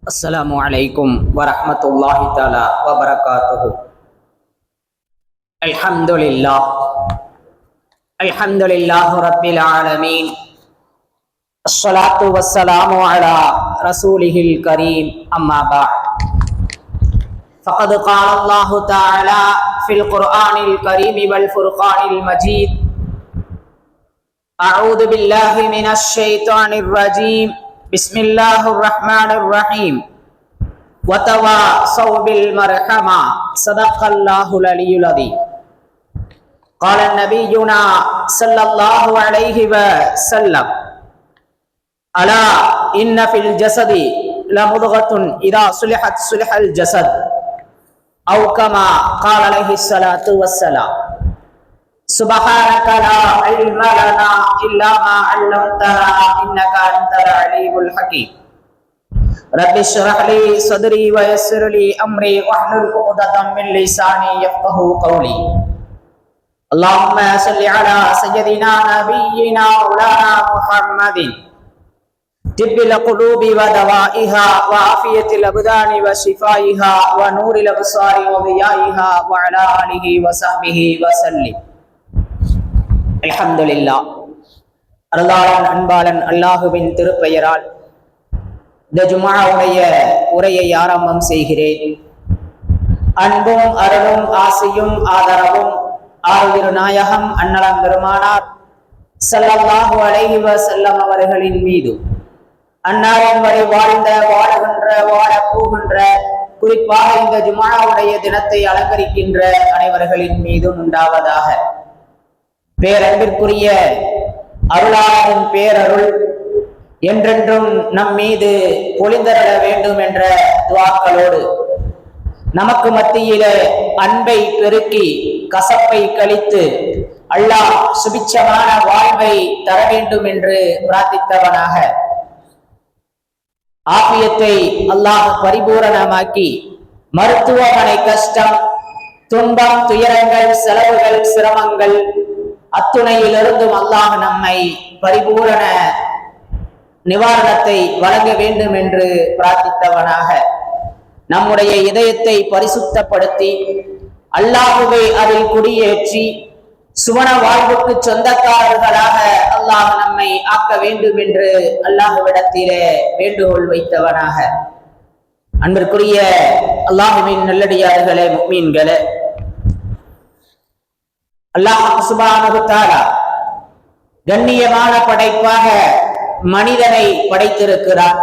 السلام عليكم ورحمة الله تعالى وبركاته. الحمد لله. الحمد لله رب العالمين. الصلاة والسلام على رسوله الكريم. أما بعد. فقد قال الله تعالى في القرآن الكريم والفرقان المجيد. أعوذ بالله من الشيطان الرجيم. بسم الله الرحمن الرحيم وتواصوا بالمرحمة صدق الله العلي العظيم قال نبينا صلى الله عليه وسلم ألا إن في الجسد لمضغة إذا صلحت صلح الجسد أو كما قال عليه الصلاة والسلام سبحانك لا علم لنا إلا ما علمتنا إنك أنت العليم الحكيم. رب اشرح لي صدري ويسر لي أمري واحلل عقدة من لساني يفقه قولي. اللهم صل على سيدنا نبينا مولانا محمد. طب القلوب ودوائها وعافية الأبدان وشفائها ونور الأبصار وضيائها وعلى آله وصحبه وسلم. அல்ஹம்துலில்லா. அருளாளன் அன்பாளன் அல்லாஹுவின் திருப்பெயரால் இந்த ஜுமாவுடைய உரையை ஆரம்பம் செய்கிறேன். அன்பும் அருளும் ஆசையும் ஆதரவும் ஆறு நாயகம் அன்னலம் பெருமானார் செல்லல்லாஹு அலைஹி செல்லம் அவர்களின் மீது அன்னாரின் வரை வாழ்ந்த வாழுகின்ற வாழ போகின்ற குறிப்பாக இந்த ஜுமாவுடைய தினத்தை அலங்கரிக்கின்ற அனைவர்களின் மீதும் உண்டாவதாக. பேரன்பிற்குரிய அருளாளரின் பேரருள் என்றென்றும் நம் மீது பொழிந்தருள வேண்டும் என்ற துவாக்களோடு நமக்கு மத்தியில அன்பை பெருக்கி கசப்பை கழித்து அல்லாஹ் சுபிச்சமான வாழ்வை தர வேண்டும் என்று பிரார்த்தித்தவனாக. ஆபியத்தை அல்லாஹ் பரிபூரணமாக்கி மருத்துவமனை கஷ்டம் துன்பம் துயரங்கள் செலவுகள் சிரமங்கள் அத்துணையிலிருந்தும் அல்லாஹ் நம்மை பரிபூரண நிவாரணத்தை வழங்க வேண்டும் என்று பிரார்த்தித்தவனாக. நம்முடைய இதயத்தை பரிசுத்தப்படுத்தி அல்லாஹுவை அதில் குடியேற்றி சுவன வாழ்வுக்கு சொந்தக்காரர்களாக அல்லாஹ் நம்மை ஆக்க வேண்டும் என்று அல்லாஹுவிடத்திலே வேண்டுகோள் வைத்தவனாக. அன்பிற்குரிய அல்லாஹுவின் நல்லடியார்களே முக்மீன்களே அல்லாஹ் சுபானு கண்ணியமான படைப்பாக மனிதனை படைத்திருக்கிறார்.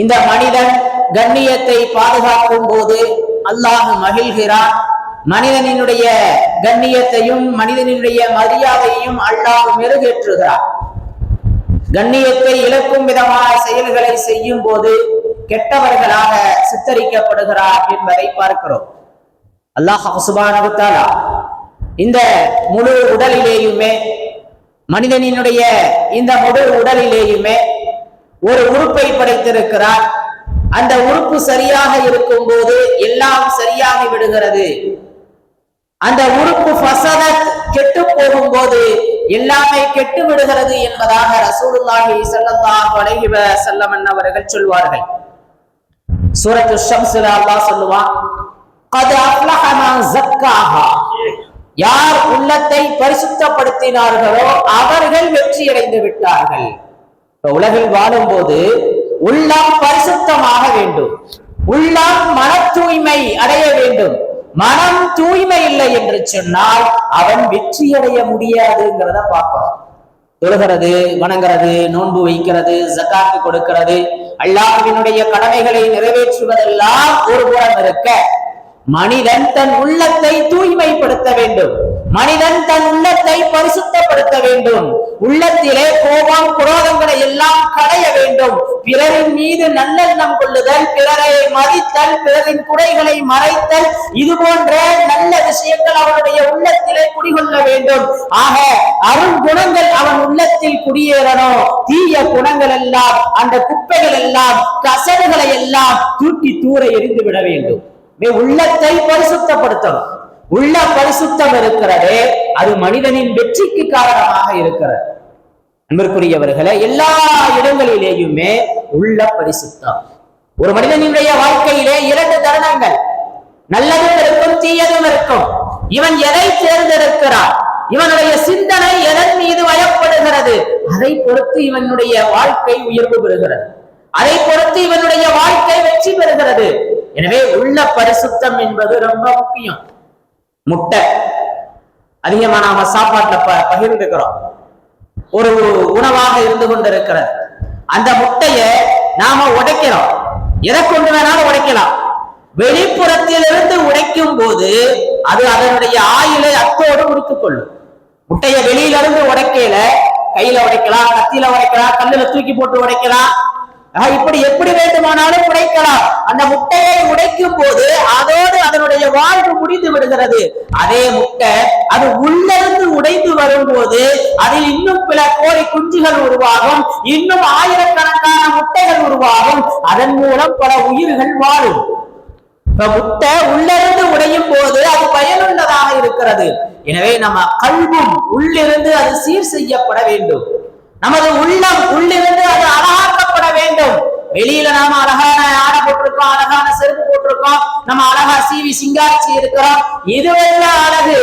இந்த மனிதன் கண்ணியத்தை பாதுகாக்கும் போது அல்லாஹ் மகிழ்கிறான். மனிதனினுடைய கண்ணியத்தையும் மனிதனினுடைய மரியாதையையும் அல்லாஹ் மெருகேற்றுகிறார் கண்ணியத்தை இழக்கும் விதமான செயல்களை செய்யும் போது கெட்டவர்களாக சித்தரிக்கப்படுகிறார் என்பதை பார்க்கிறோம். அல்லாஹ் சுபானு இந்த முழு உடலிலேயுமே மனிதனினுடைய இந்த முழு உடலிலேயுமே ஒரு உறுப்பை படைத்திருக்கிறார் அந்த உறுப்பு சரியாக இருக்கும் போது எல்லாம் சரியாகி விடுகிறது அந்த உறுப்பு ஃபசதத் கெட்டு போகும் போது எல்லாமே கெட்டு விடுகிறது என்பதாக ரசூலுல்லாஹி ஸல்லல்லாஹு அலைஹி வஸல்லம் அவர்கள் சொல்வார்கள் சூரத்து ஷம்ஸ்ல அல்லாஹ் சொல்லுவான் قد أفلح من زكاها யார் உள்ளத்தை பரிசுத்தப்படுத்தினார்களோ அவர்கள் வெற்றி அடைந்து விட்டார்கள். இப்ப உலகில் வாழும் போது உள்ளம் பரிசுத்தமாக வேண்டும். உள்ளம் மன தூய்மை அடைய வேண்டும். மனம் தூய்மை இல்லை என்று சொன்னால் அவன் வெற்றி அடைய முடியாதுங்கிறத பார்க்கிறோம் தொழுகிறது வணங்குறது நோன்பு வைக்கிறது ஜக்காத்து கொடுக்கிறது அல்லாஹினுடைய கடமைகளை நிறைவேற்றுவதெல்லாம் ஒரு புறம் இருக்க. மனிதன் தன் உள்ளத்தை தூய்மைப்படுத்த வேண்டும். மனிதன் தன் உள்ளத்தை பரிசுத்தப்படுத்த வேண்டும். உள்ளத்திலே கோபம் குரோதங்களை எல்லாம் களைய வேண்டும். பிறரின் மீது நல்லெண்ணம் கொள்ளுதல் பிறரை மதித்தல் பிறரின் குறைகளை மறைத்தல் இது போன்ற நல்ல விஷயங்கள் அவனுடைய உள்ளத்திலே குடிகொள்ள வேண்டும். ஆக அருண் குணங்கள் அவன் உள்ளத்தில் குடியேறணும் தீய குணங்கள் எல்லாம் அந்த குப்பைகள் எல்லாம் கசடுகளை எல்லாம் தூக்கி தூர எரிந்து விட வேண்டும். உள்ளத்தை பரிசுத்தப்படுத்தணும். உள்ள பரிசுத்தம் இருக்கிறதே அது மனிதனின் வெற்றிக்கு காரணமாக இருக்கிறது. அன்பிற்குரியவர்களை எல்லா இடங்களிலேயுமே உள்ள பரிசுத்தம். ஒரு மனிதனுடைய வாழ்க்கையிலே இரண்டு தருணங்கள். நல்லதும் இருக்கும் தீயதும் இருக்கும். இவன் எதை தேர்ந்தெடுக்கிறான்? இவனுடைய சிந்தனை எதன் மீது வயப்படுகிறது? அதை பொறுத்து இவனுடைய வாழ்க்கை உயர்வு பெறுகிறது. அதை பொறுத்து இவனுடைய வாழ்க்கை வெற்றி பெறுகிறது. எனவே உள்ள பரிசுத்தம் என்பது ரொம்ப முக்கியம். முட்டை. அதிகமா நாம சாப்பாட்டுல ப பகிர்ந்துக்கிறோம். ஒரு உணவாக இருந்து கொண்டிருக்கிறது. அந்த முட்டைய நாம உடைக்கிறோம். எதை கொண்டு வேணாலும் உடைக்கலாம். வெளிப்புறத்திலிருந்து உடைக்கும் போது அது அதனுடைய ஆயுளை அத்தோடு முடித்துக் கொள்ளும் முட்டைய வெளியிலிருந்து உடைக்கல கையில உடைக்கலாம் கத்தியில உடைக்கலாம் கல்லுல தூக்கி போட்டு உடைக்கலாம். இப்படி எப்படி வேண்டுமானாலும் உடைக்கலாம். அந்த முட்டையை உடைக்கும் போது அதோடு அதனுடைய வாழ்வு முடிந்து விடுகிறது. அதே முட்டை அது உள்ளிருந்து உடைந்து வரும்போது அதில் இன்னும் பல கோடி குஞ்சுகள் உருவாகும். இன்னும் ஆயிரக்கணக்கான முட்டைகள் உருவாகும். அதன் மூலம் பல உயிர்கள் வாழும். இப்ப முட்டை உள்ளிருந்து உடையும் போது அது பயனுள்ளதாக இருக்கிறது. எனவே நம்ம கல்வும் உள்ளிருந்து அது சீர் செய்யப்பட வேண்டும். நமது உள்ளம் உள்ளிருந்து அது அழகாக்கப்பட வேண்டும். வெளியில நாம அழகான ஆடை போட்டிருக்கோம் அழகான செருப்பு போட்டிருக்கோம். நம்ம அழகா சீவி சிங்காரிச்சு இருக்கிறோம். இதுவெல்லாம் அழகு?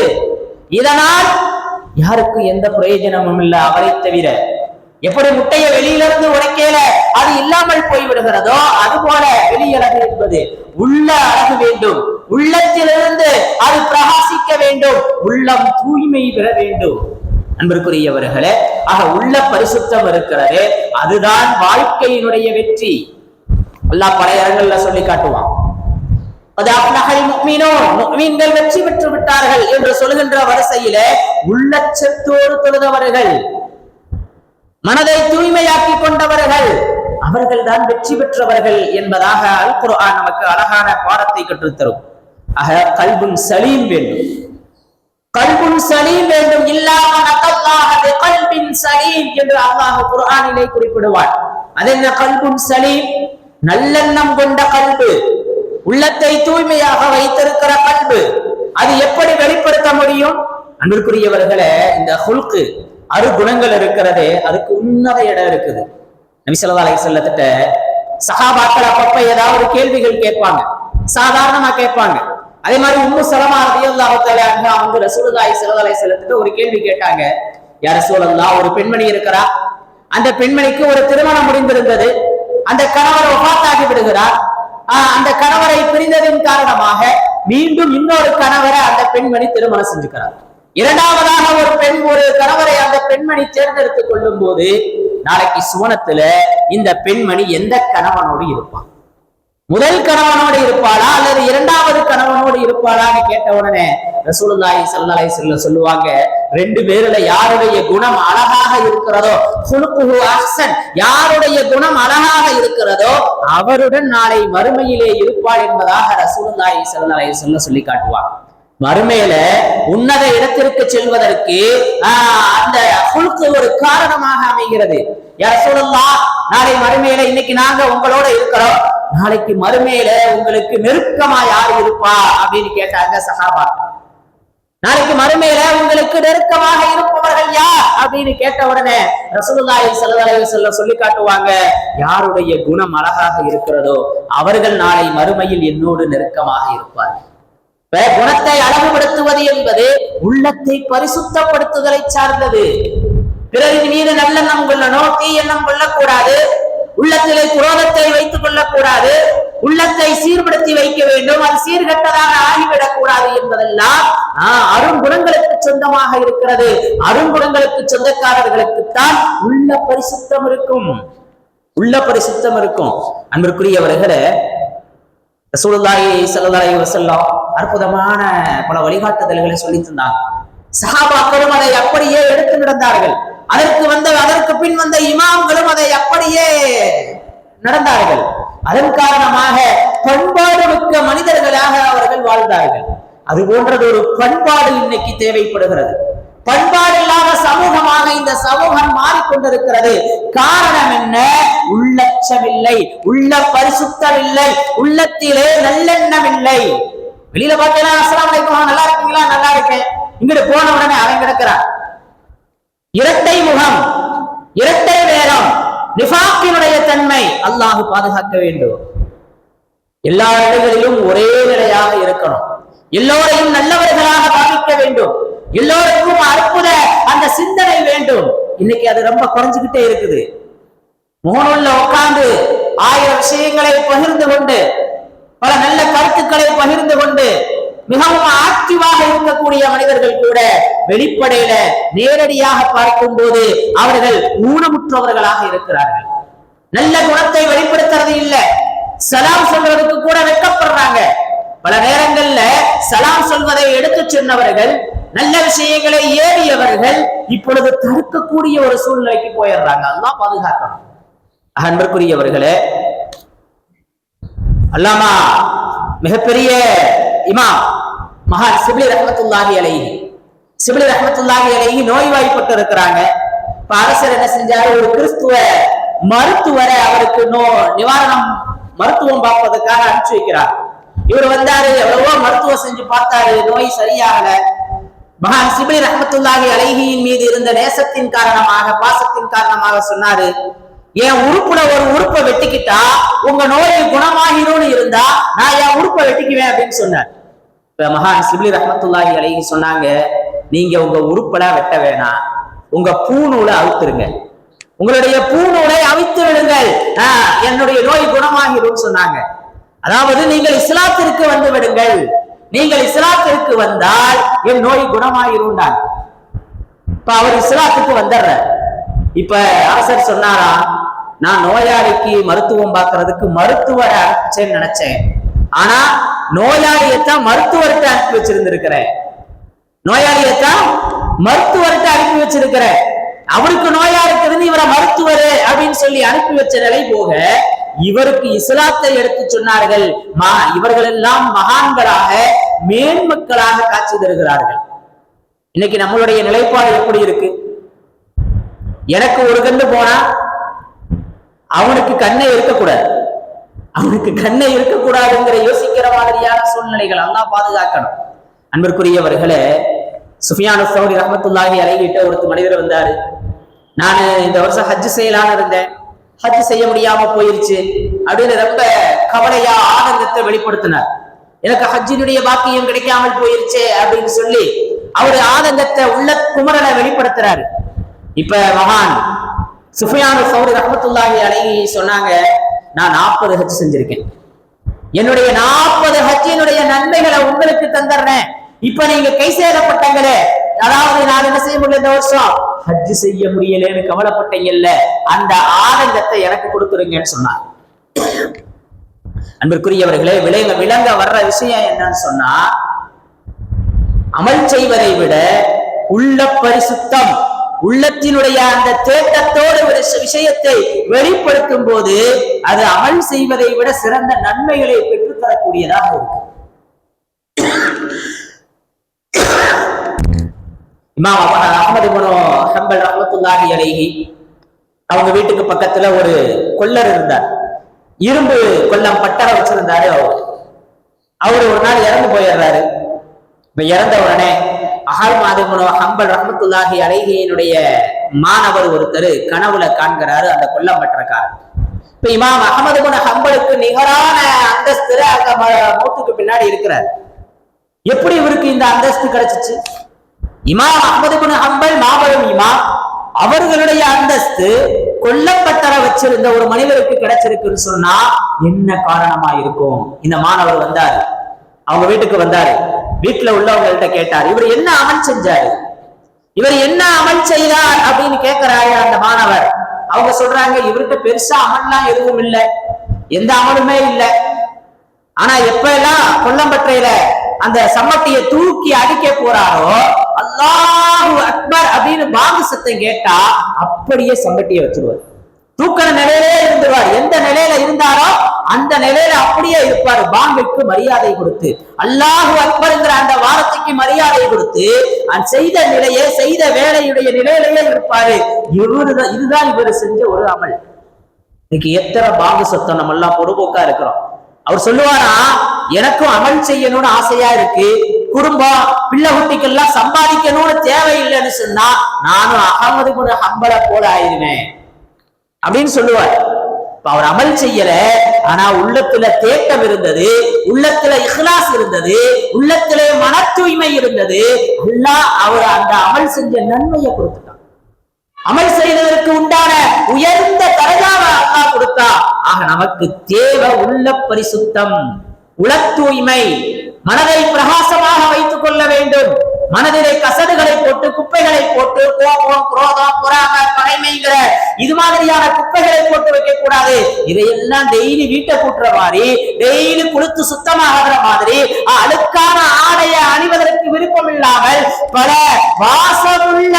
இதனால் யாருக்கு எந்த பிரயோஜனமும் இல்ல அவரை தவிர. எப்படி முட்டையை வெளியிலிருந்து உடைக்கல அது இல்லாமல் போய் விடுகிறதோ அது போல வெளியழகு என்பது உள்ள அழகு வேண்டும். உள்ளத்திலிருந்து அது பிரகாசிக்க வேண்டும். உள்ளம் தூய்மை பெற வேண்டும். அன்பிற்குரியவர்களே ஆக உள்ள பரிசுத்தம் இருக்கிறது அதுதான் வாழ்க்கையினுடைய வெற்றி. எல்லா பல இடங்கள்ல சொல்லி காட்டுவான் அது வெற்றி பெற்று விட்டார்கள் என்று சொல்கின்ற வரிசையில உள்ளச்சத்தோடு தொழுதவர்கள் மனதை தூய்மையாக்கி கொண்டவர்கள் அவர்கள் தான் வெற்றி பெற்றவர்கள் என்பதாக அல் குர்ஆன் நமக்கு அழகான பாடத்தை கற்றுத்தரும். ஆக கல்வும் சலீம் வேண்டும். கல்பும் சலீம் வேண்டும். இல்லாமல் கல்பின் சலீம் என்று அல்லாஹ் குரானிலே குறிப்பிடுவார் அது என்ன கல்புன் சலீம்? நல்லெண்ணம் கொண்ட கல்பு. உள்ளத்தை தூய்மையாக வைத்திருக்கிற கல்பு. அது எப்படி வெளிப்படுத்த முடியும்? அன்பிற்குரியவர்களே இந்த ஹுல்கு அரு குணங்கள் இருக்கிறதே அதுக்கு உன்னத இடம் இருக்குது. நபிசல்லா அலை செல்லத்திட்ட சகாபாக்கள் அப்பப்ப ஏதாவது கேள்விகள் கேட்பாங்க. சாதாரணமா கேட்பாங்க. அதே மாதிரி உம்மு சலமா அவங்க அவங்க அன்ஹா சிறுதலை ரசூலுல்லாஹி ஒரு கேள்வி கேட்டாங்க. யார சூழல்லா ஒரு பெண்மணி இருக்கிறா? அந்த பெண்மணிக்கு ஒரு திருமணம் முடிந்திருந்தது. அந்த கணவர் ஒஃபாத்தாகி விடுகிறார். ஆஹ் அந்த கணவரை பிரிந்ததின் காரணமாக மீண்டும் இன்னொரு கணவரை அந்த பெண்மணி திருமணம் செஞ்சுக்கிறார். இரண்டாவதாக ஒரு பெண் ஒரு கணவரை அந்த பெண்மணி தேர்ந்தெடுத்துக் கொள்ளும் போது நாளைக்கு சுவனத்துல இந்த பெண்மணி எந்த கணவனோடு இருப்பான்? முதல் கணவனோடு இருப்பாளா அல்லது இரண்டாவது கணவனோடு இருப்பாளான்னு கேட்ட உடனே ரசூலுல்லாஹி ஸல்லல்லாஹு அலைஹி சொல்லுவாங்க ரெண்டு பேருல யாருடைய குணம் அழகாக இருக்கிறதோ குலுக்குஹு அஹ்சன் யாருடைய குணம் அழகாக இருக்கிறதோ அவருடன் நாளை மறுமையிலே இருப்பாள் என்பதாக ரசூலுல்லாஹி ஸல்லல்லாஹு அலைஹி சொல்லி காட்டுவாங்க. மறுமையில உன்னத இடத்திற்கு செல்வதற்கு ஆஹ், அந்த குழுக்கு ஒரு காரணமாக அமைகிறது. யார் சொல்லலாம் நாளை மறுமையில இன்னைக்கு நாங்க உங்களோட இருக்கிறோம். நாளைக்கு மறுமையில உங்களுக்கு நெருக்கமா யார் இருப்பா அப்படின்னு கேட்டாங்க சகாபா நாளைக்கு மறுமையில உங்களுக்கு நெருக்கமாக இருப்பவர்கள் யார் அப்படின்னு கேட்ட உடனே ரசூலுல்லாஹி ஸல்லல்லாஹு செல்ல சொல்லி காட்டுவாங்க யாருடைய குணம் அழகாக இருக்கிறதோ அவர்கள் நாளை மறுமையில் என்னோடு நெருக்கமாக இருப்பார்கள். குணத்தை அழகுபடுத்துவது என்பது உள்ளத்தை பரிசுத்தப்படுத்துதலை சார்ந்தது. பிறரின் மீது நல்லெண்ணம் கொள்ளணும் தீயெண்ணம் கொள்ளக்கூடாது. உள்ளத்திலே குரோதத்தை வைத்துக் கொள்ளக்கூடாது. உள்ளத்தை சீர்படுத்தி வைக்க வேண்டும். அது சீர்கட்டதாக ஆகிவிடக் கூடாது என்பதெல்லாம் ஆஹ், அருங்குணங்களுக்கு சொந்தமாக இருக்கிறது. அருங்குணங்களுக்கு சொந்தக்காரர்களுக்குத்தான் உள்ள பரிசுத்தம் இருக்கும். உள்ள பரிசுத்தம் இருக்கும். அன்பிற்குரியவர்களே ரசூலுல்லாஹி ஸல்லல்லாஹு செல்லம் அற்புதமான பல வழிகாட்டுதல்களை சொல்லி தந்தாங்க சஹாபாக்களும் அதை அப்படியே எடுத்து நடந்தார்கள். அதற்கு வந்த அதற்கு பின் வந்த இமாம்களும் அதை அப்படியே நடந்தார்கள். அதன் காரணமாக பண்பாடு மிக்க மனிதர்களாக அவர்கள் வாழ்ந்தார்கள். அது போன்றது ஒரு பண்பாடு இன்னைக்கு தேவைப்படுகிறது. பண்பாடு இல்லாத சமூகமாக இந்த சமூகம் மாறிக்கொண்டிருக்கிறது. காரணம் என்ன? உள்ளச்சமில்லை உள்ள பரிசுத்தம் இல்லை உள்ளத்திலே நல்லெண்ணம் இல்லை வெளியில பார்த்தீங்கன்னா அஸ்லாம் நல்லா இருக்கீங்களா? நல்லா இருக்கேன். இங்கிட்டு போன உடனே அவன் கிடக்கிறான். இரட்டை முகம் இரட்டை வேரம் நிஃபாக்கினுடைய தன்மை அல்லாஹு பாதுகாக்க வேண்டும். எல்லா இடங்களிலும் ஒரே நிலையாக இருக்கணும். எல்லோரையும் நல்லவர்களாக பாதிக்க வேண்டும். எல்லோருக்கும் அற்புத அந்த சிந்தனை வேண்டும். இன்னைக்கு அது ரொம்ப குறைஞ்சுக்கிட்டே இருக்குது. முகநூல்ல உட்கார்ந்து ஆயிரம் விஷயங்களை பகிர்ந்து கொண்டு பல நல்ல கருத்துக்களை பகிர்ந்து கொண்டு மிகவும் ஆக்டிவாக இருக்கக்கூடிய மனிதர்கள் கூட வெளிப்படையில நேரடியாக பார்க்கும் போது அவர்கள் ஊனமுற்றவர்களாக இருக்கிறார்கள். நல்ல குணத்தை வெளிப்படுத்துறது இல்ல. சலாம் சொல்றதுக்கு கூட வெட்கப்படுறாங்க. பல நேரங்கள்ல சலாம் சொல்வதை எடுத்து சொன்னவர்கள் நல்ல விஷயங்களை ஏறியவர்கள் இப்பொழுது தடுக்கக்கூடிய ஒரு சூழ்நிலைக்கு போயிடுறாங்க. அதான் பாதுகாக்கணும். அன்புக்குரியவர்களே அல்லாமா மிகப்பெரிய இமாம். மகான் சிபிலி ரஹமத்துல்லாஹி அலைஹி. சிபிலி ரஹமத்துல்லாஹி அலைஹி நோய்வாய்ப்பட்டு இருக்கிறாங்க இப்ப அரசர் என்ன செஞ்சாரு? ஒரு கிறிஸ்துவ மருத்துவரை அவருக்கு நோ நிவாரணம் மருத்துவம் பார்ப்பதற்காக அனுப்பிச்சு வைக்கிறார். இவர் வந்தாரு எவ்வளவோ மருத்துவம் செஞ்சு பார்த்தாரு நோய் சரியாகல. மகான் சிபிலி ரஹமத்துல்லாஹி அலைஹியின் மீது இருந்த நேசத்தின் காரணமாக பாசத்தின் காரணமாக சொன்னாரு என் உறுப்புல ஒரு உறுப்பை வெட்டிக்கிட்டா உங்க நோய் குணமாகிடும்னு இருந்தா நான் என் உறுப்பை வெட்டிக்குவேன் அப்படின்னு சொன்னார். இப்ப மகான் சிப்லி ரஹமத்துல்லாஹி அலைஹி சொன்னாங்க நீங்க உங்க உறுப்பலா வெட்ட வேணாம். உங்க பூநூலை அவுத்துருங்க. உங்களுடைய பூநூலை அவித்து விடுங்கள். ஆஹ், என்னுடைய நோய் குணமாகிடும் சொன்னாங்க. அதாவது நீங்கள் இஸ்லாத்திற்கு வந்து விடுங்கள். நீங்கள் இஸ்லாத்திற்கு வந்தால் என் நோய் குணமாகிரும்டாங்க இப்ப அவர் இஸ்லாத்துக்கு வந்துடுற இப்ப அரசர் சொன்னாரா நான் நோயாளிக்கு மருத்துவம் பார்க்கறதுக்கு மருத்துவரை அனுப்பிச்சேன்னு நினைச்சேன். ஆனா நோயாளியத்தான் மருத்துவர்கிட்ட அனுப்பி வச்சிருந்திருக்கிற நோயாளியத்தான் மருத்துவர்கிட்ட அனுப்பி வச்சிருக்கிற அவருக்கு நோயா இருக்குதுன்னு இவரை மருத்துவர் அப்படின்னு சொல்லி அனுப்பி வச்ச நிலை போக இவருக்கு இஸ்லாத்தை எடுத்து சொன்னார்கள். மா- இவர்கள் எல்லாம் மகான்களாக மேன்மக்களாக காட்சி தருகிறார்கள். இன்னைக்கு நம்மளுடைய நிலைப்பாடு எப்படி இருக்கு? எனக்கு ஒரு கண்டு போனா அவனுக்கு கண்ணை இருக்கக்கூடாது. அவனுக்கு கண்ணை இருக்கக்கூடாதுங்கிற யோசிக்கிற மாதிரியான சூழ்நிலைகள் எல்லாம் பாதுகாக்கணும். அன்பிற்குரியவர்களே சுஃபியான சௌரி ரஹமத்துல்லாஹி அலைகிட்ட ஒருத்தர் மனிதர் வந்தாரு. நான் இந்த வருஷம் ஹஜ் செய்யலான்னு இருந்தேன். ஹஜ் செய்ய முடியாம போயிருச்சு. அப்படின்னு ரொம்ப கவலையா ஆனந்தத்தை வெளிப்படுத்தினார். எனக்கு ஹஜ்ஜினுடைய பாக்கியம் கிடைக்காமல் போயிருச்சே அப்படின்னு சொல்லி அவரு ஆனந்தத்தை உள்ள குமரனை வெளிப்படுத்துறாரு. இப்ப மகான் சுஃபியான சௌரி ரஹமத்துல்லாஹி அலைஹி சொன்னாங்க நான் நாற்பது ஹஜ் செஞ்சிருக்கேன். என்னுடைய நாற்பது ஹஜ்ஜினுடைய நன்மைகளை உங்களுக்கு தந்துடுறேன் இப்ப நீங்க கை சேதப்பட்டங்களே அதாவது நான் என்ன செய்ய முடியல இந்த வருஷம்? ஹஜ் செய்ய முடியலன்னு கவலைப்பட்டீங்கல்ல அந்த ஆனந்தத்தை எனக்கு கொடுத்துருங்கன்னு சொன்னார். அன்பிற்குரியவர்களே விலங்க விளங்க வர்ற விஷயம் என்னன்னு சொன்னா அமல் செய்வதை விட உள்ள பரிசுத்தம் உள்ளத்தினுடைய அந்த தேட்டத்தோடு ஒரு விஷயத்தை வெளிப்படுத்தும் போது அது அமல் செய்வதை விட சிறந்த நன்மைகளை பெற்றுத்தரக்கூடியதாக இருக்கும் இமாம் அஹ் அஹ்மது குனோ ஹம்பல் ரஹமத்துல்லாஹி அலைஹி அவங்க வீட்டுக்கு பக்கத்துல ஒரு கொல்லர் இருந்தார். இரும்பு கொல்லம் பட்டறை வச்சிருந்தாரு அவர். அவரு ஒரு நாள் இறந்து போயிடுறாரு. இப்ப இறந்த உடனே அகால் மாதகுனோ ஹம்பல் ரஹமத்துல்லாஹி அலைஹியினுடைய மாணவர் ஒருத்தர் கனவுல காண்கிறாரு அந்த கொல்லம் இப்ப இமாம் அகமது குன ஹம்பலுக்கு நிகரான அந்தஸ்து அந்த மூத்துக்கு பின்னாடி இருக்கிறார். எப்படி இவருக்கு இந்த அந்தஸ்து கிடைச்சிச்சு? இமாம் அகமது பின் ஹம்பல் மாபெரும் இமாம் அவர்களுடைய அந்தஸ்து கொல்லப்பட்டர வச்சிருந்த ஒரு மனிதருக்கு கிடைச்சிருக்குன்னு சொன்னா என்ன காரணமா இருக்கும்? இந்த மாணவர் வந்தாரு. அவங்க வீட்டுக்கு வந்தாரு. வீட்டுல உள்ளவங்கள்ட்ட கேட்டார் இவர் என்ன அமல் செஞ்சாரு? இவர் என்ன அமல் செய்தார்? அப்படின்னு கேட்கிறாரு அந்த மாணவர். அவங்க சொல்றாங்க இவர்கிட்ட பெருசா அமல்லாம் எதுவும் இல்லை. எந்த அமலுமே இல்லை. ஆனா எப்ப எல்லாம் கொல்லம்பற்றையில அந்த சம்மட்டியை தூக்கி அடிக்க போறாரோ அல்லாஹு அக்பர் அப்படின்னு பாங்கு சத்தம் கேட்டா அப்படியே சம்மட்டியை வச்சிருவாரு. தூக்கிற நிலையிலே இருந்துவார். எந்த நிலையில இருந்தாரோ அந்த நிலையில அப்படியே இருப்பார். பாங்கிற்கு மரியாதை கொடுத்து அல்லாஹு அக்பர்ங்கிற அந்த வாரத்துக்கு மரியாதை கொடுத்து செய்த நிலையே செய்த வேலையுடைய நிலையிலேயே இருப்பாரு. இவருதான் இதுதான் இவர் செஞ்ச ஒரு அமல். இன்னைக்கு எத்தனை பாங்கு சத்தம் நம்ம எல்லாம் பொதுபோக்கா இருக்கிறோம். அவர் சொல்லுவாரா எனக்கும் அமல் செய்யணும்னு ஆசையா இருக்கு. குடும்பம் பிள்ளை குட்டிக்கெல்லாம் சம்பாதிக்கணும்னு தேவையில்லைன்னு சொன்னா நானும் அகமது கூட ஹம்பல போல ஆயிருவேன் அப்படின்னு சொல்லுவார். இப்ப அவர் அமல் செய்யல ஆனா உள்ளத்துல தேட்டம் இருந்தது உள்ளத்துல இஹ்லாஸ் இருந்தது உள்ளத்துல மன தூய்மை இருந்தது. அல்லாஹ் அவர் அந்த அமல் செஞ்ச நன்மையை கொடுத்துட்டான். அமல் செய்ததற்கு உண்டான உயர்ந்த தரகாவை அல்லாஹ் கொடுத்தா ஆக நமக்கு தேவை உள்ள பரிசுத்தம் உள தூய்மை மனதை பிரகாசமாக வைத்துக் கொள்ள வேண்டும். மனதிலே கசடுகளை போட்டு குப்பைகளை போட்டு கோபம் குரோதம் பொறாம பகைமைங்கிற இது மாதிரியான குப்பைகளை போட்டு வைக்க கூடாது. இதையெல்லாம் டெய்லி வீட்டை கூட்டுற மாதிரி டெய்லி குளித்து சுத்தமாகிற மாதிரி அழுக்கான ஆடைய அணிவதற்கு விருப்பம் இல்லாமல் பல வாசமுள்ள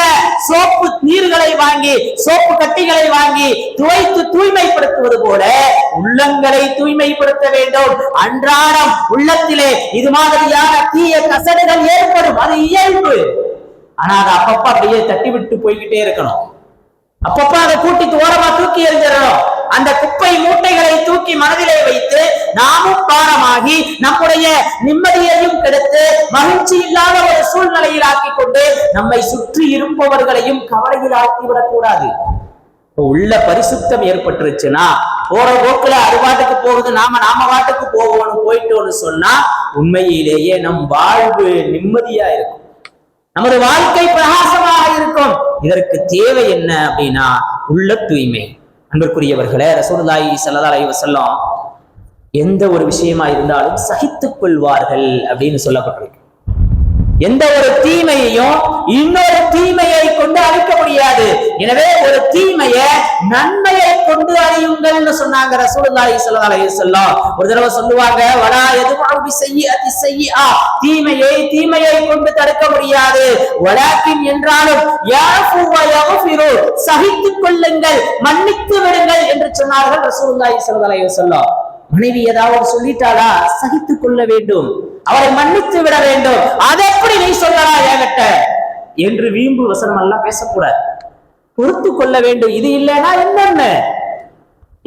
சோப்பு நீர்களை வாங்கி சோப்பு கட்டிகளை வாங்கி துவைத்து தூய்மைப்படுத்துவது போல உள்ளங்களை தூய்மைப்படுத்த வேண்டும். அன்றாடம் உள்ளத்திலே இது மாதிரியான தீய கசடுகள் ஏற்படும். அது இயல்பு ஆனா அதை அப்பப்ப அப்படியே தட்டி விட்டு போய்கிட்டே இருக்கணும். அப்பப்ப அதை கூட்டி ஓரமா தூக்கி எறிஞ்சிடணும். அந்த குப்பை மூட்டைகளை தூக்கி மனதிலே வைத்து நாமும் பாரமாகி நம்முடைய நிம்மதியையும் கெடுத்து மகிழ்ச்சி இல்லாத ஒரு சூழ்நிலையில் ஆக்கிக் கொண்டு நம்மை சுற்றி இருப்பவர்களையும் கவலையில் ஆக்கிவிடக் கூடாது உள்ள பரிசுத்தம் ஏற்பட்டுருச்சுன்னா போற போக்குல அது பாட்டுக்கு போகுது நாம நாம பாட்டுக்கு போவோம்னு போயிட்டோம்னு சொன்னா உண்மையிலேயே நம் வாழ்வு நிம்மதியா இருக்கும். நமது வாழ்க்கை பிரகாசமாக இருக்கும். இதற்கு தேவை என்ன அப்படின்னா உள்ள தூய்மை. அன்பிற்குரியவர்களே ரசூலுல்லாஹி ஸல்லல்லாஹு அலைஹி வஸல்லம் எந்த ஒரு விஷயமா இருந்தாலும் சகித்துக் கொள்வார்கள் அப்படின்னு சொல்லப்பட்டிருக்கு. எந்த ஒரு தீமையையும் இன்னொரு தீமையை கொண்டு அழிக்க முடியாது. எனவே ஒரு தீமைய நன்மையை கொண்டு அழியுங்கள்னு சொன்னாங்க ரசூலுல்லாஹி ஸல்லல்லாஹு அலைஹி வஸல்லம். ஒரு தடவை சொல்லுவாங்க வலா எதுவும் செய்யி செய்யா தீமையை தீமையை கொண்டு தடுக்க முடியாது. வலாக்கின் என்றாலும் யாஃபு வ யஃபிரு. சகித்துக் கொள்ளுங்கள் மன்னித்து விடுங்கள் என்று சொன்னார்கள் ரசூலுல்லாஹி ஸல்லல்லாஹு அலைஹி வஸல்லம். மனைவி ஏதாவது சொல்லிட்டாளா? சகித்துக் கொள்ள வேண்டும். அவரை மன்னித்து விட வேண்டும். அதை எப்படி நீ சொல்லலாம் ஏகட்ட என்று வீம்பு வசனம் எல்லாம் பேசக்கூடாது. பொறுத்து கொள்ள வேண்டும். இது இல்லைன்னா என்னென்ன?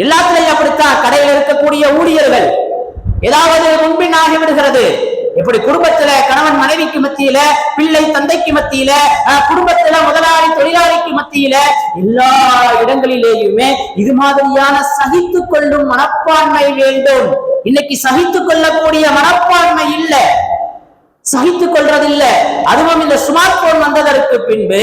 எல்லாத்துலயும் அப்படித்தான். கடையில் இருக்கக்கூடிய ஊழியர்கள் ஏதாவது முன்பின் ஆகிவிடுகிறது. எப்படி குடும்பத்துல கணவன் மனைவிக்கு மத்தியில பிள்ளை தந்தைக்கு மத்தியில குடும்பத்துல முதலாளி தொழிலாளிக்கு மத்தியில எல்லா இடங்களிலேயுமே இது மாதிரியான சகித்து கொள்ளும் மனப்பான்மை வேண்டும். இன்னைக்கு சகித்துக் கொள்ளக்கூடிய மனப்பான்மை இல்லை. சகித்துக் கொள்றதில்ல. அதுவும் இந்த ஸ்மார்ட் போன் வந்ததற்கு பின்பு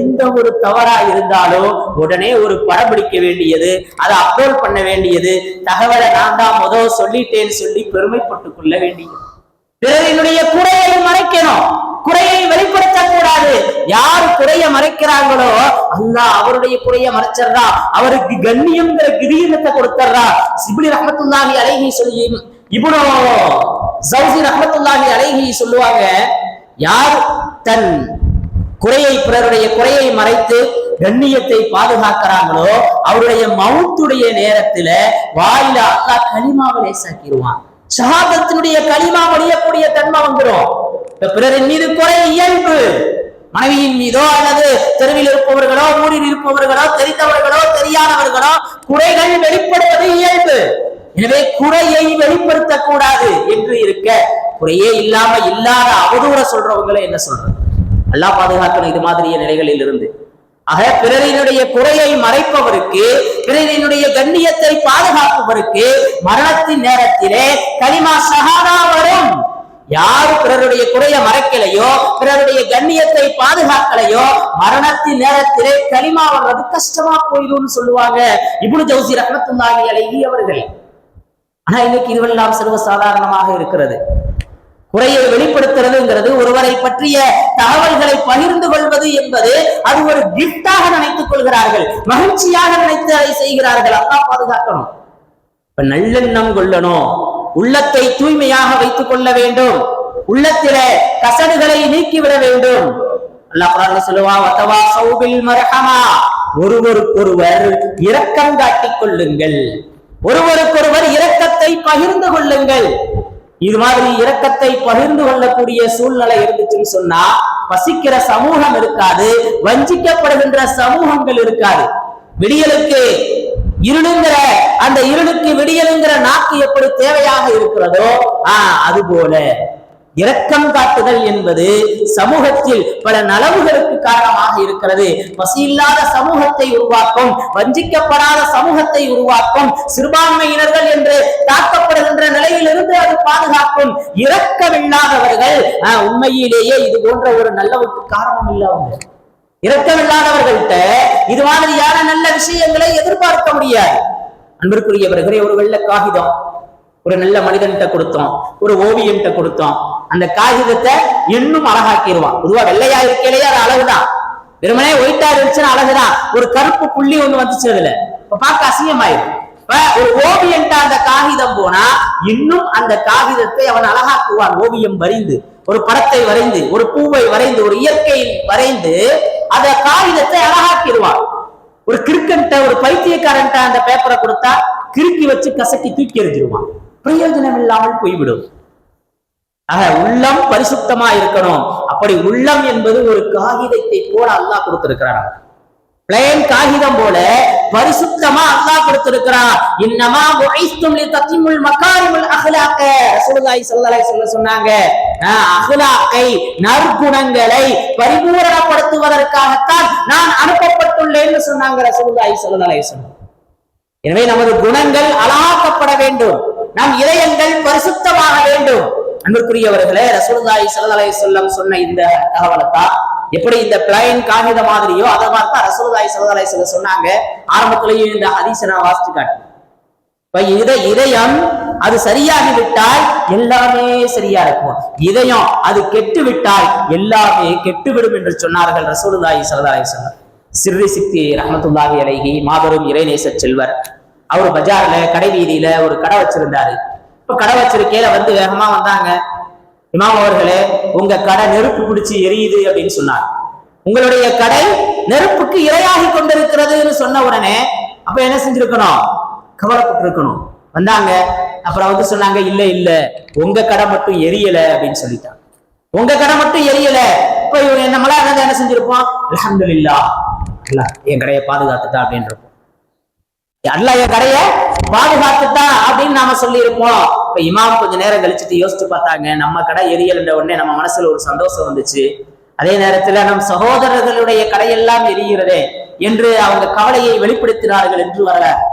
எந்த ஒரு தவறா இருந்தாலும் உடனே ஒரு படம் பிடிக்க வேண்டியது அதை அப்லோட் பண்ண வேண்டியது தகவலை நான் தான் முதல் சொல்லிட்டேன்னு சொல்லி பெருமைப்பட்டுக் கொள்ள வேண்டியது. பிறரினுடைய குறையை மறைக்கணும். குறையை வெளிப்படுத்த கூடாது யார் குறைய மறைக்கிறாங்களோ அல்லாஹ் அவருடைய குறைய மறைச்சிடுறா. அவருக்கு கண்ணியம்ங்கிற கிரீனத்தை கொடுத்துட்றா. சிபிலி ரஹமத்துல்லாஹி அழகி சொல்லி இப்னு சவுசி ரஹமத்துல்லாஹி அழகி சொல்லுவாங்க யார் தன் குறையை பிறருடைய குறையை மறைத்து கண்ணியத்தை பாதுகாக்கிறாங்களோ அவருடைய மவுத்துடைய நேரத்துல வாயில அல்லாஹ் களிமாவை லேசாக்கிடுவான். ஷஹாதத்தினுடைய களிமா வழியக்கூடிய தன்மை வந்துடும் பிறரின் மீது குறை இயல்பு. மனைவியின் மீதோ அல்லது தெருவில் இருப்பவர்களோ ஊரில் இருப்பவர்களோ தெரிந்தவர்களோ தெரியாதவர்களோ குறைகள் வெளிப்படுவது இயல்பு. எனவே குறையை வெளிப்படுத்த கூடாது என்று இருக்க குறையே இல்லாம இல்லாத அவதூற சொல்றவங்களை என்ன சொல்றது? அல்லா பாதுகாக்கணும் இது மாதிரிய நிலைகளில் இருந்து. ஆக பிறரினுடைய குறையை மறைப்பவருக்கு பிறரினுடைய கண்ணியத்தை பாதுகாப்பவருக்கு மரணத்தின் நேரத்திலே கலிமா சகாதா வரும். யாரு பிறருடைய குறைய மறைக்கலையோ பிறருடைய கண்ணியத்தை பாதுகாக்கலையோ மரணத்தின் நேரத்திலே களிமா வர்றது கஷ்டமா போயிடும்னு சொல்லுவாங்க. இப்படி ஜவுசி ரஹ்மத்துல்லாஹி அலைஹி அவர்கள். ஆனா இன்னைக்கு இதுவெல்லாம் சர்வசாதாரணமாக இருக்கிறது. குறையை வெளிப்படுத்துறதுங்கிறது ஒருவரை பற்றிய தகவல்களை பகிர்ந்து கொள்வது என்பது அது ஒரு கிஃப்டாக நினைத்துக் கொள்கிறார்கள். மகிழ்ச்சியாக நினைத்து அதை செய்கிறார்கள். அதான் பாதுகாக்கணும். இப்ப நல்லெண்ணம் கொள்ளணும். உள்ளத்தை தூய்மையாக வைத்துக் கொள்ள வேண்டும். உள்ளத்திலே கசடுகளை நீக்கிவிட வேண்டும். அல்லாஹ் குரான்ல ஒருவருக்கொருவர் இரக்கம் காட்டிக் கொள்ளுங்கள். ஒருவருக்கொருவர் இரக்கத்தை பகிர்ந்து கொள்ளுங்கள். இது மாதிரி இரக்கத்தை பகிர்ந்து கொள்ளக்கூடிய சூழ்நிலை இருந்துச்சுன்னு சொன்னா பசிக்கிற சமூகம் இருக்காது வஞ்சிக்கப்படுகின்ற சமூகங்கள் இருக்காது. விடியலுக்கு இருளுங்கிற அந்த இருளுக்கு விடியலுங்கிற நாக்கு எப்படி தேவையாக இருக்கிறதோ ஆஹ் அது போல இரக்கம் காட்டுதல் என்பது சமூகத்தில் பல நலவுகளுக்கு காரணமாக இருக்கிறது. பசியில்லாத சமூகத்தை உருவாக்கும் வஞ்சிக்கப்படாத சமூகத்தை உருவாக்கும் சிறுபான்மையினர்கள் என்று தாக்கப்படுகின்ற நிலையிலிருந்து அது பாதுகாக்கும் இரக்கமில்லாதவர்கள் ஆஹ், உண்மையிலேயே இது போன்ற ஒரு நல்லவுக்கு காரணம் இல்லை அவங்க. இரக்கமில்லாதவர்கள்ட்ட இது மாதிரியான நல்ல விஷயங்களை எதிர்பார்க்க முடியாது. அன்பிற்குரியவர்களே ஒரு வெள்ள காகிதம் ஒரு நல்ல மனிதன்கிட்ட கொடுத்தோம் ஒரு ஓவியன்கிட்ட கொடுத்தோம் அந்த காகிதத்தை இன்னும் அழகாக்கிடுவான் பொதுவா வெள்ளையா இருக்கையிலேயே அது அழகுதான். வெறுமனே ஒயிட்டா இருந்துச்சுன்னா அழகுதான். ஒரு கருப்பு புள்ளி ஒண்ணு வந்துச்சு அதுல இப்ப பார்க்க அசிங்கமாயிரும். இப்ப ஒரு ஓவியன்ட்ட அந்த காகிதம் போனா இன்னும் அந்த காகிதத்தை அவன் அழகாக்குவான். ஓவியம் வரைந்து ஒரு படத்தை வரைந்து ஒரு பூவை வரைந்து ஒரு இயற்கையை வரைந்து அந்த காகிதத்தை அழகாக்கிடுவான் ஒரு கிறுக்கன்ட்ட ஒரு பைத்தியக்காரன்ட்ட அந்த பேப்பரை கொடுத்தா கிறுக்கி வச்சு கசக்கி தூக்கி எறிஞ்சிருவான். பிரயோஜனம் இல்லாமல் போய்விடும். ஆக உள்ளம் பரிசுத்தமா இருக்கணும். அப்படி உள்ளம் என்பது ஒரு காகிதத்தை போல அல்லாஹ் கொடுத்திருக்கிறார் பிளேன் காகிதம் போல பரிசுத்தமா அல்லாஹ் கொடுத்திருக்கிறார் இன்னமா புஐஸ்தும் லிதத்திமுல் மகாரிமுல் அஹ்லாக்க ரசூலுல்லாஹி ஸல்லல்லாஹு அலைஹி வஸல்லம் சொன்னாங்க. ஆஹ், அஹ்லாக்கை நற்குணங்களை பரிபூரணப்படுத்துவதற்காகத்தான் நான் அனுப்பப்பட்டுள்ளேன்னு சொன்னாங்க ரசூலுல்லாஹி ஸல்லல்லாஹு அலைஹி வஸல்லம். எனவே நமது குணங்கள் அழகாக்கப்பட வேண்டும். நம் இதயங்கள் பரிசுத்தமாக வேண்டும். அன்புக்குரியவர்களே ரசூலுல்லாஹி ஸல்லல்லாஹு அலைஹி வஸல்லம் சொன்ன இந்த தகவலை எப்படி இந்த பிளைன் காகித மாதிரியோ அதை மாதிரி தான் ரசூலுல்லாஹி ஸல்லல்லாஹு அலைஹி வஸல்லம் சொன்னாங்க. ஆரம்பத்திலேயே இந்த ஹதீஸை நான் வாசித்து காட்டுறேன். இப்ப இதயம் அது சரியாகி விட்டால் எல்லாமே சரியா இருக்கும். இதயம் அது கெட்டு விட்டால் எல்லாமே கெட்டுவிடும் என்று சொன்னார்கள் ரசூலுல்லாஹி ஸல்லல்லாஹு சொன்னார் சிறு சித்தி ரஹமத்துல்லாஹி அலைஹி மாபெரும் இறைநேச செல்வர். அவர் பஜார்ல கடை வீதியில ஒரு கடை வச்சிருந்தாரு. கடை வச்சிருக்கையில வந்து வேகமா வந்தாங்க. இமாம் அவர்களே உங்க கடை நெருப்பு பிடிச்சு எரியுது அப்படின்னு சொன்னார். உங்களுடைய கடை நெருப்புக்கு இரையாகி கொண்டிருக்கிறதுன்னு சொன்ன உடனே அப்ப என்ன செஞ்சிருக்கணும்? கவலைப்பட்டிருக்கணும். வந்தாங்க. அப்புறம் வந்து சொன்னாங்க இல்ல இல்ல உங்க கடை மட்டும் எரியல அப்படின்னு சொல்லிட்டாங்க. உங்க கடை மட்டும் எரியல. இப்ப இவங்க நம்மளா என்ன என்ன செஞ்சிருப்போம்? அல்ஹம்துலில்லாஹ் அல்லாஹ் என் கடையை பாதுகாத்துட்டா அப்படின்னு இருப்போம். அல்ல என் கடையை பாதுகாத்துட்டா அப்படின்னு நாம சொல்லியிருப்போம். இப்ப இமாம் கொஞ்ச நேரம் கழிச்சுட்டு யோசிச்சு பார்த்தாங்க நம்ம கடை எரியல்ன்ற உடனே நம்ம மனசுல ஒரு சந்தோஷம் வந்துச்சு. அதே நேரத்துல நம் சகோதரர்களுடைய கடையெல்லாம் எரிகிறதே என்று அவங்க கவலையை வெளிப்படுத்தினார்கள் என்று வரலாறு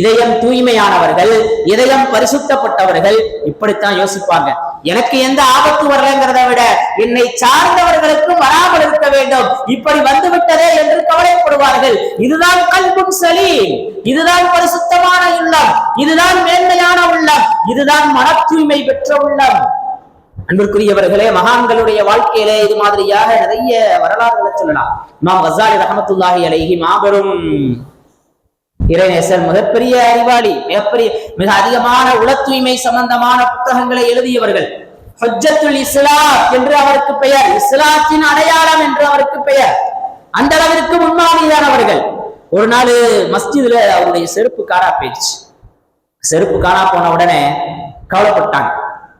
இதயம் தூய்மையானவர்கள் இதயம் பரிசுத்தப்பட்டவர்கள் இப்படித்தான் யோசிப்பாங்க. எனக்கு எந்த ஆபத்து வரலங்கிறத என்னை சார்ந்தவர்களுக்கும் வராமல் இருக்க வேண்டும். இப்படி வந்துவிட்டதே என்று கவலைப்படுவார்கள். இதுதான் கல்பும் சலீம் இதுதான் பரிசுத்தமான உள்ளம் இதுதான் மேன்மையான உள்ளம். இதுதான் மன தூய்மை பெற்ற உள்ளம். அன்பிற்குரியவர்களே மகான்களுடைய வாழ்க்கையிலே இது மாதிரியாக நிறைய வரலாறுகளை சொல்லலாம். இமாம் வசாரி ரஹமத்துல்லாஹி அலைஹி மாபெரும் இறைநேசர் மிகப்பெரிய அறிவாளி மிகப்பெரிய மிக அதிகமான உள தூய்மை சம்பந்தமான புத்தகங்களை எழுதியவர்கள். ஹஜ்ஜத்துல் இஸ்லாம் என்று அவருக்கு பெயர். இஸ்லாத்தின் அடையாளம் என்று அவருக்கு பெயர். அந்த அளவிற்கு முன்மாதிரியானவர்கள். ஒரு நாள் மஸ்ஜிதுல அவருடைய செருப்பு காணா போயிடுச்சு. செருப்பு காணா போன உடனே கவலைப்பட்டாங்க.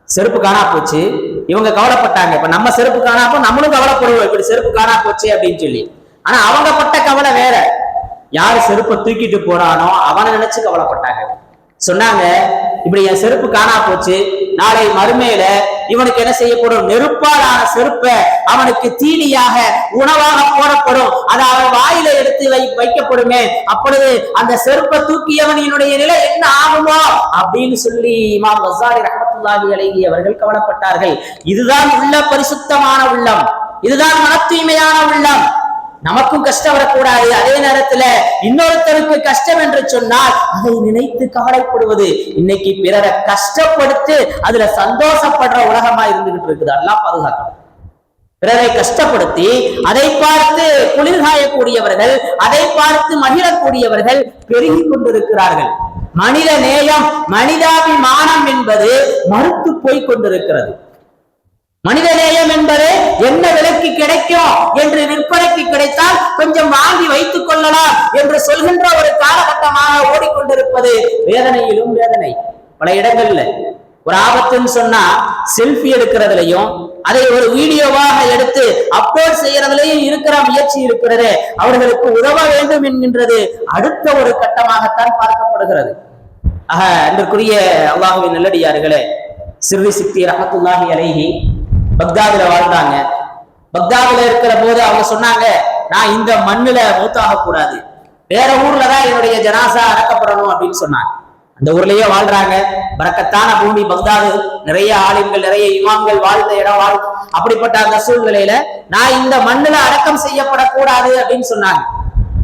செருப்பு காணா போச்சு. இவங்க கவலைப்பட்டாங்க. இப்ப நம்ம செருப்பு காணா போ நம்மளும் கவலைப்படுவோம். இப்படி செருப்பு காணா போச்சு அப்படின்னு சொல்லி. ஆனா அவங்க பட்ட கவலை வேற. யாரு செருப்பை தூக்கிட்டு போறானோ அவனை நினைச்சு கவலைப்பட்டாங்க. சொன்னாங்க இப்படி என் செருப்பு காணா போச்சு. நாளை மறுமையில இவனுக்கு என்ன செய்யப்படும்? நெருப்பாலான செருப்பை அவனுக்கு தீனியாக உணவாக போடப்படும். அதை அவன் வாயில எடுத்து வை வைக்கப்படுமே. அப்பொழுது அந்த செருப்பை தூக்கியவனினுடைய நிலை என்ன ஆகுமோ? அப்படின்னு சொல்லி இமாம் வசாரி ரஹமத்துல்லாஹி அலைஹி அவர்கள் கவலைப்பட்டார்கள். இதுதான் உள்ள பரிசுத்தமான உள்ளம். இதுதான் மன தூய்மையான உள்ளம். நமக்கும் கஷ்டம் வரக்கூடாது. அதே நேரத்துல இன்னொருத்தருக்கு கஷ்டம் என்று சொன்னால் அதை நினைத்து கவலைப்படுவது இன்னைக்கு பிறரை கஷ்டப்படுத்து அதுல சந்தோஷப்படுற உலகமா இருந்துகிட்டு இருக்குது. எல்லாம் பாதுகாக்கணும். பிறரை கஷ்டப்படுத்தி அதை பார்த்து குளிர்காயக்கூடியவர்கள் அதை பார்த்து மகிழக்கூடியவர்கள் பெருகி கொண்டிருக்கிறார்கள். மனித நேயம் மனிதாபிமானம் என்பது மறுத்து போய் கொண்டிருக்கிறது. மனிதநேயம் என்பது என்ன விலைக்கு கிடைக்கும் என்று விற்பனைக்கு கிடைத்தால் கொஞ்சம் வாங்கி வைத்துக் கொள்ளலாம் என்று சொல்கின்ற ஒரு காலகட்டமாக ஓடிக்கொண்டிருப்பது வேதனையிலும் வேதனை. பல இடங்கள்ல ஒரு ஆபத்துன்னு சொன்னா செல்ஃபி எடுக்கிறதுலயும் அதை ஒரு வீடியோவாக எடுத்து அப்லோட் செய்யறதுலயும் இருக்கிற முயற்சி இருக்கிறது. அவர்களுக்கு உதவ வேண்டும் என்கின்றது அடுத்த ஒரு கட்டமாகத்தான் பார்க்கப்படுகிறது. ஆக அன்றுக்குரிய அல்லாஹுவின் நல்லடியார்களே சிறுவி சித்தி ரஹமத்துல்லாஹி அலைஹி பக்தாதுல வாழ்ந்தாங்க. பக்தாதுல இருக்கிற போது அவங்க சொன்னாங்க நான் இந்த மண்ணுல மூத்தாக கூடாது வேற ஊர்ல தான் என்னுடைய ஜனாசா அடக்கப்படணும் அப்படின்னு சொன்னாங்க. அந்த ஊர்லயே வாழ்றாங்க. பறக்கத்தான பூமி பக்தாது நிறைய ஆலிம்கள் நிறைய இமாம்கள் வாழ்ந்த இடம் வாழ் அப்படிப்பட்ட அந்த சூழ்நிலையில நான் இந்த மண்ணுல அடக்கம் செய்யப்படக்கூடாது அப்படின்னு சொன்னாங்க.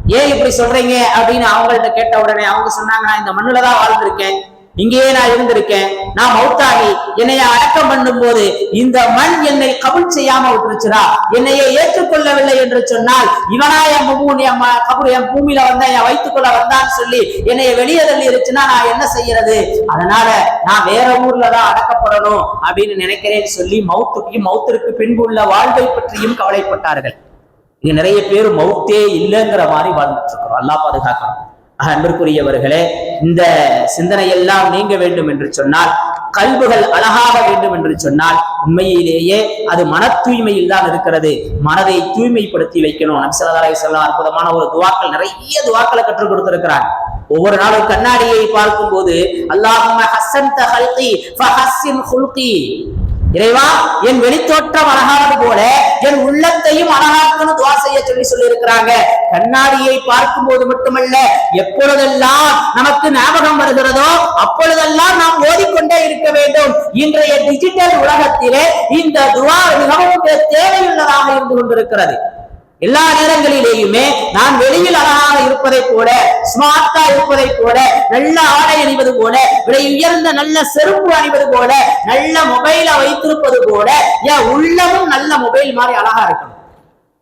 ஏன் இப்படி சொல்றீங்க? அப்படின்னு அவங்கள்ட்ட கேட்ட உடனே அவங்க சொன்னாங்க நான் இந்த மண்ணுல தான் வாழ்ந்திருக்கேன். இங்கேயே நான் இருந்திருக்கேன். நான் மௌத்தாகி என்னைய அடக்கம் பண்ணும் போது இந்த மண் என்னை கபுல் செய்யாம விட்டுருச்சுரா என்னைய ஏற்றுக்கொள்ளவில்லை என்று சொன்னால் இவனா என் மும்மூன் என் கபூர் என் பூமியில வந்தா என் வயிற்றுக்குள்ள வந்தான்னு சொல்லி என்னைய வெளியே தள்ளி இருச்சுன்னா நான் என்ன செய்யறது? அதனால நான் வேற ஊர்ல தான் அடக்கப்படணும் அப்படின்னு நினைக்கிறேன்னு சொல்லி மௌத்துக்கு மௌத்திற்கு பின்பு உள்ள வாழ்வை பற்றியும் கவலைப்பட்டார்கள். இங்க நிறைய பேர் மௌத்தே இல்லைங்கிற மாதிரி வாழ்ந்துட்டு இருக்கிறோம். அல்லாஹ் பாதுகாக்கணும். அன்பிற்குரியவர்களே இந்த சிந்தனையெல்லாம் நீங்க வேண்டும் என்று சொன்னால் கல்புகள் அழகாக வேண்டும் என்று சொன்னால் உண்மையிலேயே அது மன தூய்மையில் தான் இருக்கிறது. மனதை தூய்மைப்படுத்தி வைக்கணும். நபிசல்லாஹ் சொல்லலாம் அற்புதமான ஒரு துவாக்கள் நிறைய துவாக்களை கற்றுக் கொடுத்திருக்கிறார். ஒவ்வொரு நாளும் கண்ணாடியை பார்க்கும் போது அல்லாஹ் இறைவா என் வெளித்தோற்றம் அழகானது போல என் உள்ளத்தையும் அழகாக்கணும் துவா செய்ய சொல்லி சொல்லியிருக்கிறாங்க. கண்ணாடியை பார்க்கும் போது மட்டுமல்ல எப்பொழுதெல்லாம் நமக்கு ஞாபகம் வருகிறதோ அப்பொழுதெல்லாம் நாம் ஓதிக்கொண்டே இருக்க வேண்டும். இன்றைய டிஜிட்டல் உலகத்திலே இந்த துவா மிகவும் தேவையுள்ளதாக இருந்து கொண்டிருக்கிறது. எல்லா நேரங்களிலேயுமே நான் வெளியில் அழகாக இருப்பதை போல ஸ்மார்ட்டா இருப்பதை போல நல்ல ஆடை அணிவது போல விலை உயர்ந்த நல்ல செருப்பு அணிவது போல நல்ல மொபைலை வைத்திருப்பது போல என் உள்ளமும் நல்ல மொபைல் மாதிரி அழகா இருக்கணும்.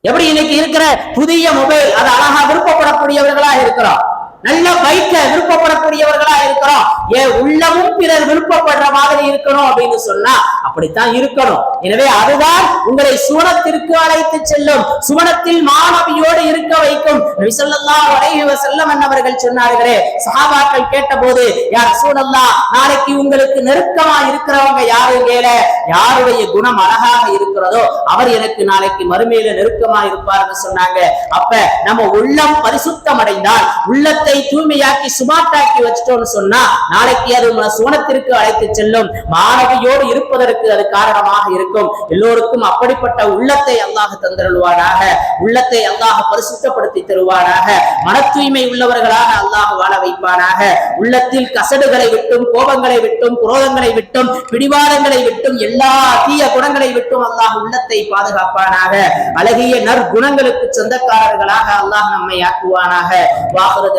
எப்படி இன்னைக்கு இருக்கிற புதிய மொபைல் அது அழகா விருப்பப்படக்கூடியவர்களா இருக்கிறோம். நல்ல பைக்க விருப்பப்படக்கூடியவர்களா இருக்கிறோம். என் உள்ளமும் பிறர் விருப்பப்படுற மாதிரி இருக்கணும் அப்படின்னு சொன்னா அப்படித்தான் இருக்கணும். எனவே அதுதான் உங்களை சுவனத்திற்கு அழைத்து செல்லும் சுவனத்தில் மாணவியோடு இருக்க வைக்கும். நபி ஸல்லல்லாஹு அலைஹி வஸல்லம் அவர்கள் சொன்னார்களே சஹாபாக்கள் கேட்டபோது யார் சூழல்லா நாளைக்கு உங்களுக்கு நெருக்கமா இருக்கிறவங்க யாரு கேள யாருடைய குணம் அழகாக இருக்கிறதோ அவர் எனக்கு நாளைக்கு மறுமையில நெருக்கமா இருப்பார்னு சொன்னாங்க. அப்ப நம்ம உள்ளம் பரிசுத்தம் அடைந்தால் உள்ளத்தை தூய்மையாக்கி சுமாட்டாக்கி வச்சிட்டோம்னு சொன்னா நாளைக்கு அது உங்களை சோனத்திற்கு அழைத்து செல்லும். மாணவியோடு இருப்பதற்கு அது காரணமாக இருக்கும். எல்லோருக்கும் அப்படிப்பட்ட உள்ளத்தை அல்லாஹ் தந்தருள்வானாக. உள்ளத்தை அல்லாஹ் பரிசுத்தப்படுத்தி தருவானாக. மன தூய்மை உள்ளவர்களாக அல்லாஹ் வாழ வைப்பானாக. உள்ளத்தில் கசடுகளை விட்டும் கோபங்களை விட்டும் குரோதங்களை விட்டும் பிடிவாதங்களை விட்டும் எல்லா தீய குணங்களை விட்டும் அல்லாஹ் உள்ளத்தை பாதுகாப்பானாக. அழகிய நற்குணங்களுக்கு சொந்தக்காரர்களாக அல்லாஹ் நம்மை ஆக்குவானாக. வாகுறது